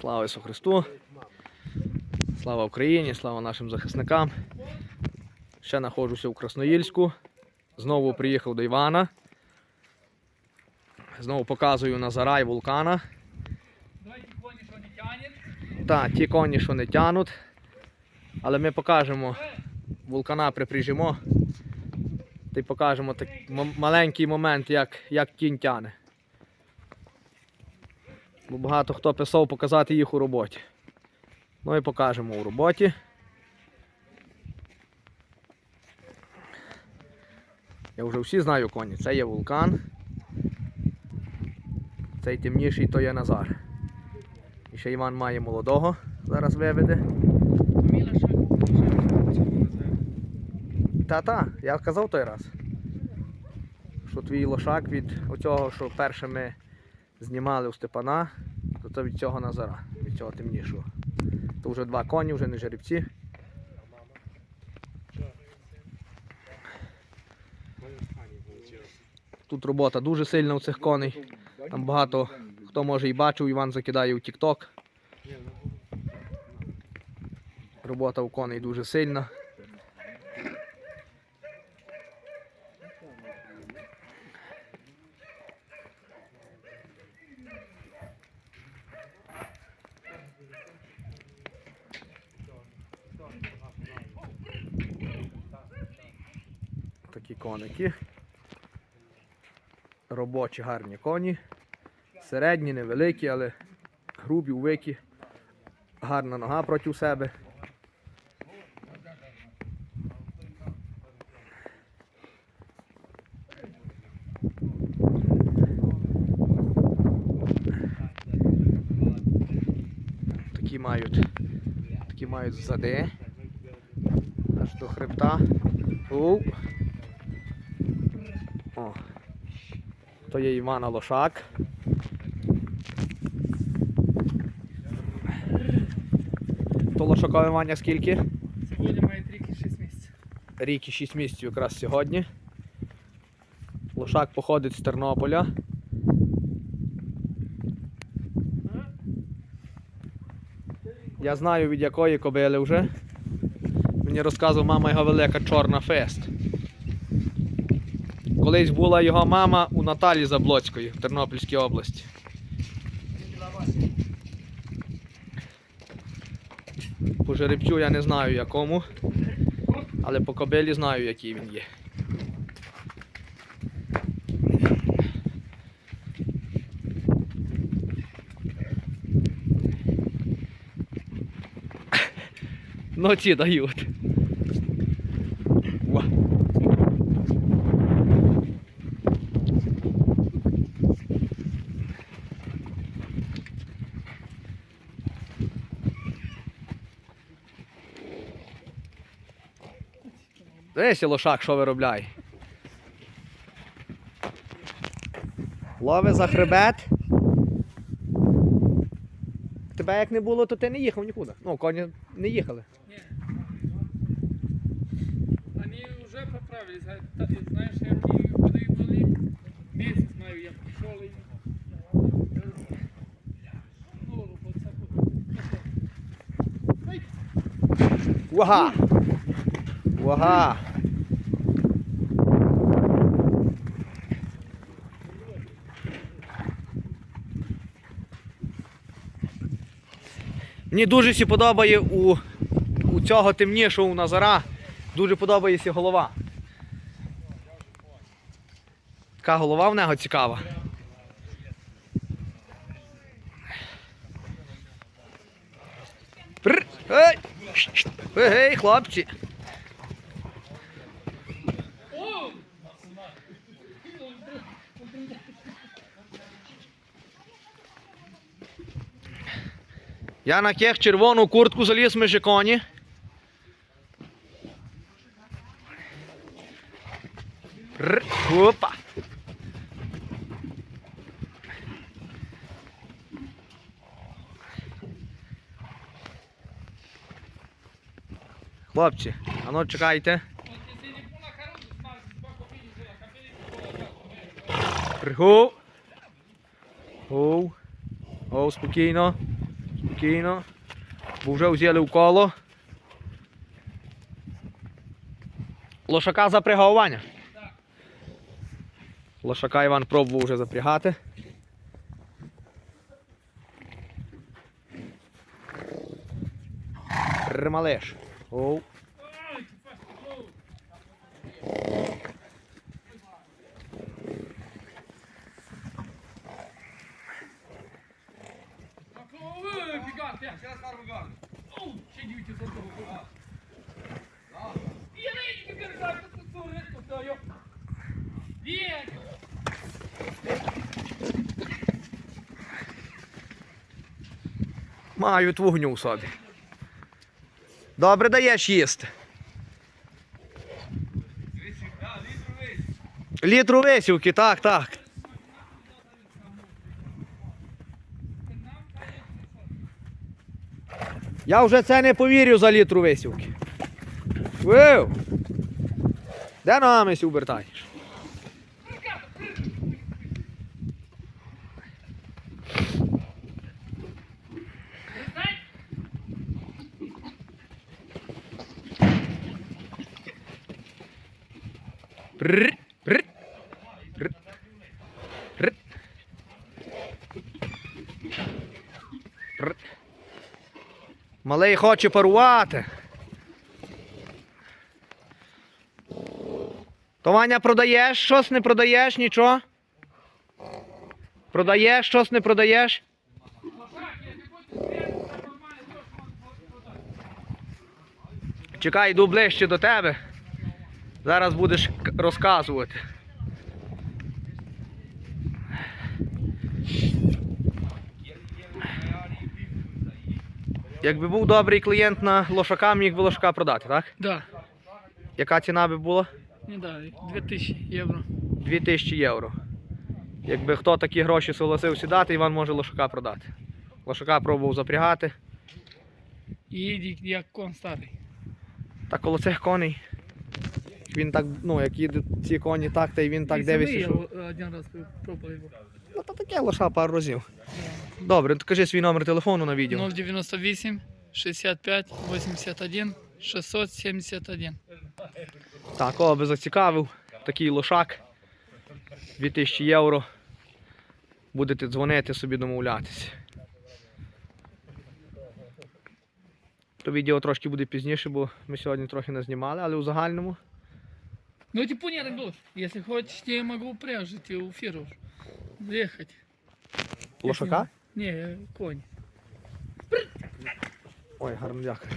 Слава Ісусу Христу! Слава Україні, слава нашим захисникам. Ще знаходжуся у Красноїльську. Знову приїхав до Івана. Знову показую Назара і вулкана. Давайте коні, що не тянет. Так, ті коні, що не тянуть. Але ми покажемо вулкана припряжемо. Й покажемо так, маленький момент, як, як кінь тяне. Бо багато хто писав показати їх у роботі. Ну і покажемо у роботі. Я вже всі знаю коні. Це є вулкан. Цей темніший то є Назар. І ще Іван має молодого, зараз виведе. Та-та, я казав той раз. Що твій лошак від оцього, що перше ми знімали у Степана, то це від цього Назара, від цього темнішого. То вже два коні, вже не жеребці. Тут робота дуже сильна у цих коней. Там багато хто може і бачив, Іван закидає у TikTok. Робота у коней дуже сильна. Такі коники. Робочі гарні коні. Середні, невеликі, але грубі, увикі. Гарна нога проти себе. Такі мають, такі мають ззади. Аж до хребта. Оу. О. То є Івана Лошак. То лошакове Ваня скільки? Сьогодні має рік і 6 місяців. Рік і 6 місяців якраз сьогодні. Лошак походить з Тернополя. Я знаю від якої кобили вже. Мені розказував мама його велика чорна фест. Колись була його мама у Наталі Заблоцької в Тернопільській області. По жеребцю я не знаю якому, але по кобилі знаю, який він є. Ну ці дають. Дивись, лошак, що виробляє. Лови за хребет. Тебе як не було, то ти не їхав нікуди. Ну, коні не їхали. Ні. Вони вже поправились. Знаєш, я мені води були. Місяць маю, я пішов і... Уага! Уага! Мені дуже всі подобає у, у цього темнішого у Назара. Дуже подобається голова. Така голова в нього цікава. Ей, хлопці! Я на кех червону куртку заліз між коні. Р, опа. Хлопці, а ну чекайте. От якщо не була хороша, знаю, два копійки була, копійки була. Пригу. Гоу. О, спокійно. Спокійно. Бо вже взяли в коло. Лошака запрягав Ваня. Лошака Іван пробував вже запрягати. Ремалеш. Оу. Ай, ти фас, оу. Так, о, е, гігант, я. Оу, ще дівчі за того. Я не їду, гігант, тут тут рідко стою. Є. Мають вогню в собі. Добре даєш їсти. Літру висівки, так, так. Я вже це не повірю за літру висівки. Вив! Де ногами сі Малий хоче парувати. То Ваня продаєш щось, не продаєш нічого? Продаєш щось, не продаєш? Чекай, йду ближче до тебе. Зараз будеш розказувати. Якби був добрий клієнт на лошака, міг би лошака продати, так? Да, Яка ціна би була? не да, 2000 євро. 2000 євро. Якби хто такі гроші согласився дати, Іван може лошака продати. Лошака пробував запрягати. І їде як кон старий. Та коло цих коней. Він так, ну, як їде ці коні так, та й він так дивиться, я що. один раз пробував. Ну, то таке лоша пару разів. Добре, то кажи свій номер телефону на відео. 098 65 81 671. Так, кого би зацікавив, такий лошак. 2000 євро. Будете дзвонити собі домовлятися. То відео трошки буде пізніше, бо ми сьогодні трохи не знімали, але у загальному. Ну типа нет, Англус, если хочешь, я могу пряжить у фиру. Ехать. Лошака? Не, конь. Ой, гарно дякую.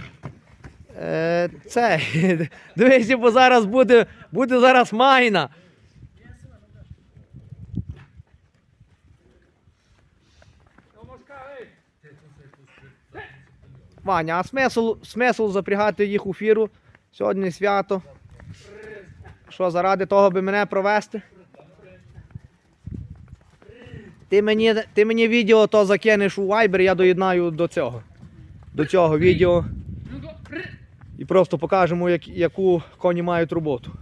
Е, це, дивися, бо зараз буде, буде зараз майна. Ваня, а смисл, смисл запрягати їх у фіру? Сьогодні свято. Що, заради того би мене провести? Ти мені, ти мені відео то закинеш у Viber, я доєднаю до цього. До цього відео і просто покажемо, як, яку коні мають роботу.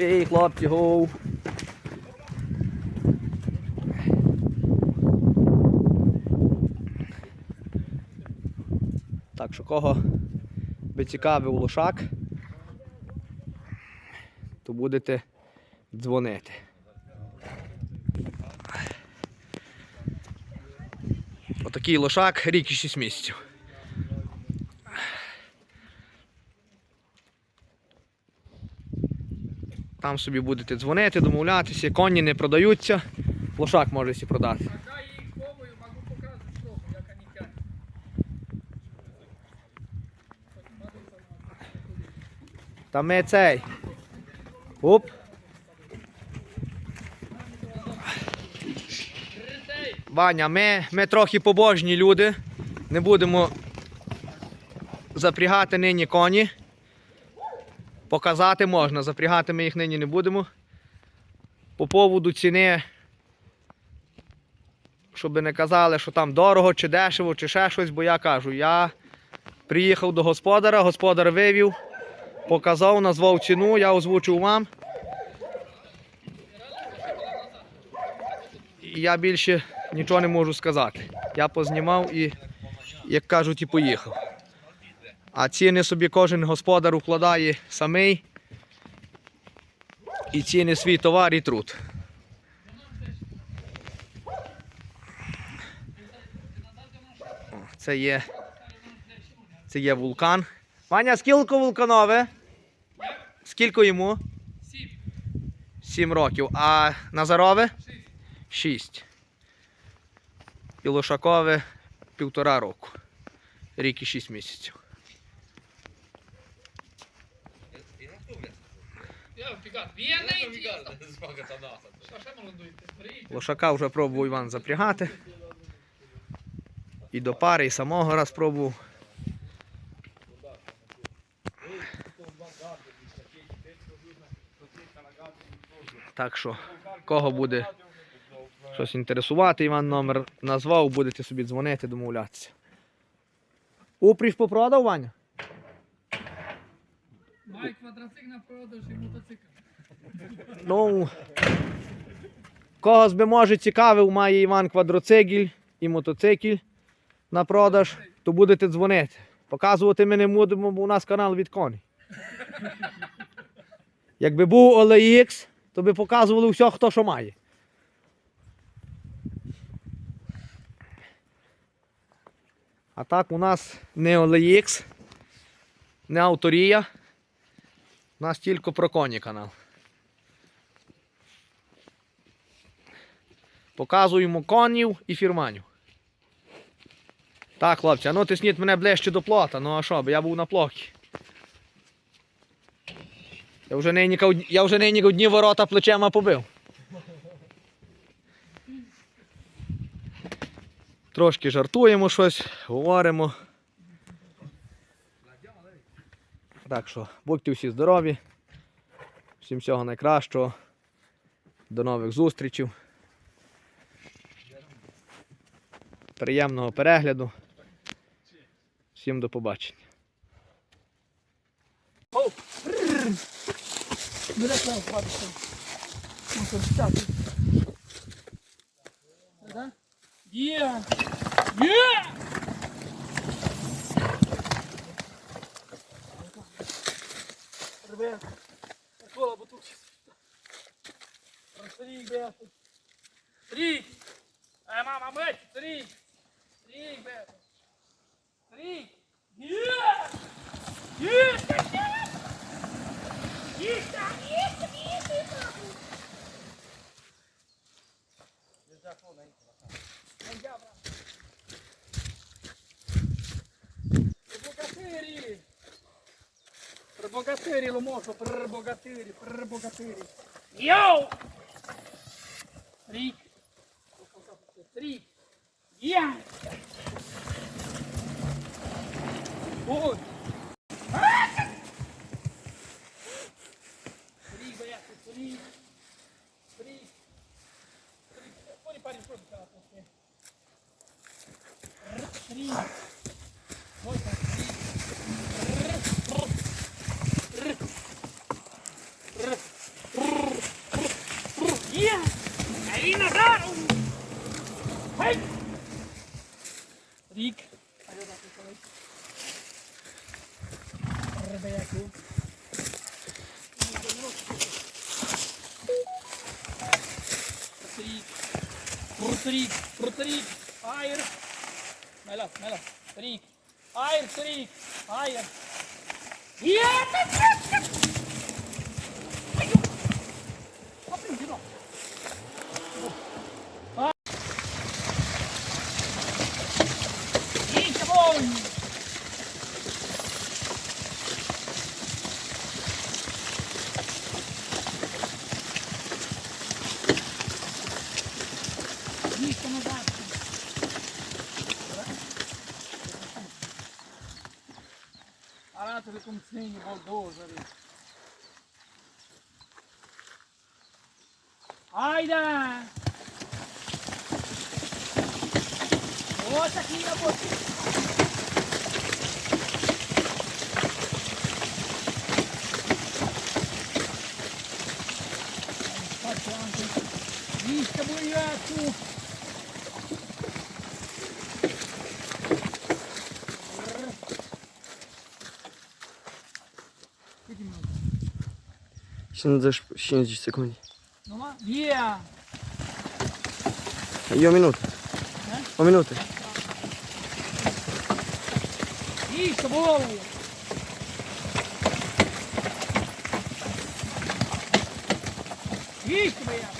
Ей, хлопці, гоу. Так що кого би цікавив лошак, то будете дзвонити. Отакий лошак, рік і 6 місяців. Там собі будете дзвонити, домовлятися, коні не продаються, лошак може сі продати. Та ми цей. Оп. Ваня, ми, ми трохи побожні люди. Не будемо запрягати нині коні. Показати можна, запрягати ми їх нині не будемо. По поводу ціни, щоб не казали, що там дорого, чи дешево, чи ще щось, бо я кажу, я приїхав до господара, господар вивів показав, назвав ціну, я озвучив вам. я більше нічого не можу сказати. Я познімав і, як кажуть, і поїхав. А ціни собі кожен господар укладає самий. І ціни свій товар і труд. Це є. Це є вулкан. Ваня, скільки вулканове? Скільки йому? Сім. 7 років. А Назарове? Шість. 6. І Лошакове півтора року. Рік і 6 місяців. Лошака вже пробував Іван запрягати. І до пари, і самого раз пробував. Так що, кого буде щось інтересувати, Іван номер назвав, будете собі дзвонити, домовлятися. Упріж попродав, Ваня? Має квадроцикл на продаж і мотоцикл. Ну, когось би може цікавив, має Іван квадроцикл і мотоцикл на продаж, то будете дзвонити. Показувати ми не будемо, бо у нас канал від коней. Якби був OLX, то би показували все, хто що має. А так у нас не OLX, не авторія. У нас тільки про коні канал. Показуємо конів і фірманів. Так, хлопці, ну тисніть мене ближче до плота. Ну а що, бо я був на плохі. Я вже нині, я вже нині одні ворота плечема побив. Трошки жартуємо щось, говоримо. Так що, будьте всі здорові. Всім всього найкращого. До нових зустрічей. Приємного перегляду. Всім до побачення. Мотоцикл. Да? Є! Є! Ребят, бо тут Стрій, бета. Стрій! Ай, мама, мать, стрій! Стрій, бета. Стрій! Є! Є! Isso, isso, isso, Bogatiri! Bogatiri, Lomoso! Bogatiri! Bogatiri! Yo! Rick! Rick! Yeah! Хай! Рік. А я так колись. Ребяку. Рік. Протрік, протрік. Айр. morre. Arată de cum ține ali. Aida. Outra aqui na boquinha. 70, 60 секунд. Ну, є! Є о минути. О минути. І, собою! Їсть тебе я!